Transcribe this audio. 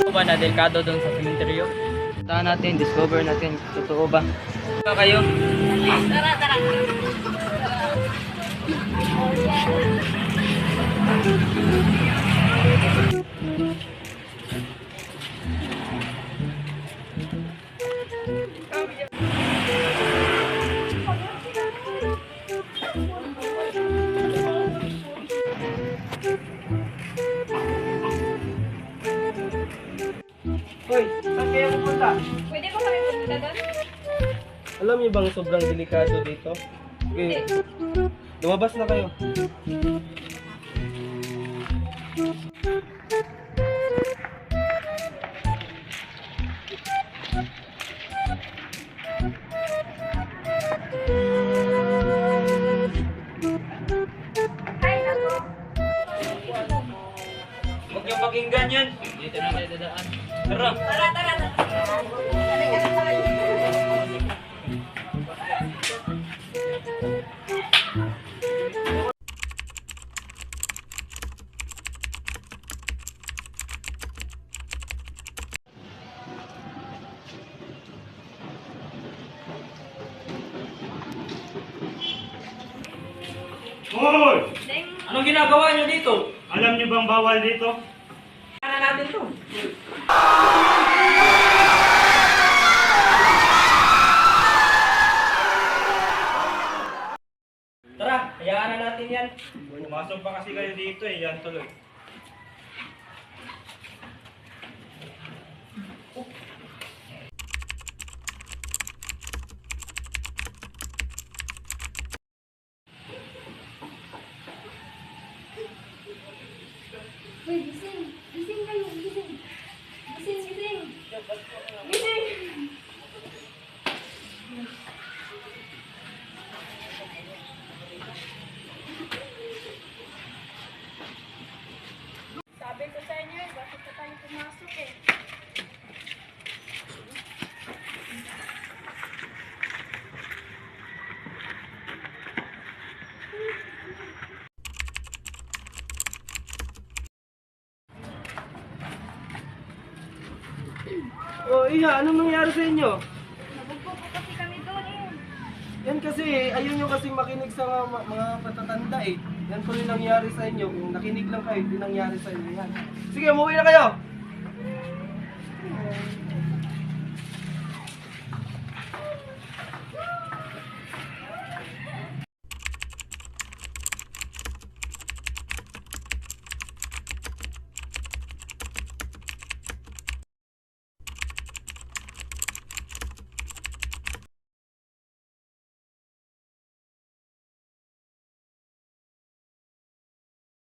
Totoo ba na delikado doon sa cemetery? Puntahan natin, discover natin. Totoo ba? Ba kayo? Tara, tara. Hoy, saan kayo pupunta? Pwede ba kami pumunta doon? Alam niyo bang sobrang delikado dito? Okay, lumabas na kayo. Ay, yan. Dito na tayo dadaan. Tara. Tara, tara, tara. Hoy! Anong ginagawa niyo dito? Alam niyo bang bawal dito? Natin to? Tara, hayaan na natin yan. Pumasok pa kasi kayo dito eh, yan tuloy. Uy. Gising Sabi ko sa inyo, eh, bakit pa tayo pumasok eh? Oh, Iha, anong nangyari sa inyo? Nabugbog po kasi kami doon eh. Yan kasi, ayun yung kasi makinig sa mga, mga patatanda eh. Yan po yung nangyari sa inyo. Kung nakinig lang kayo, yung nangyari sa inyo yan. Sige, umuwi na kayo!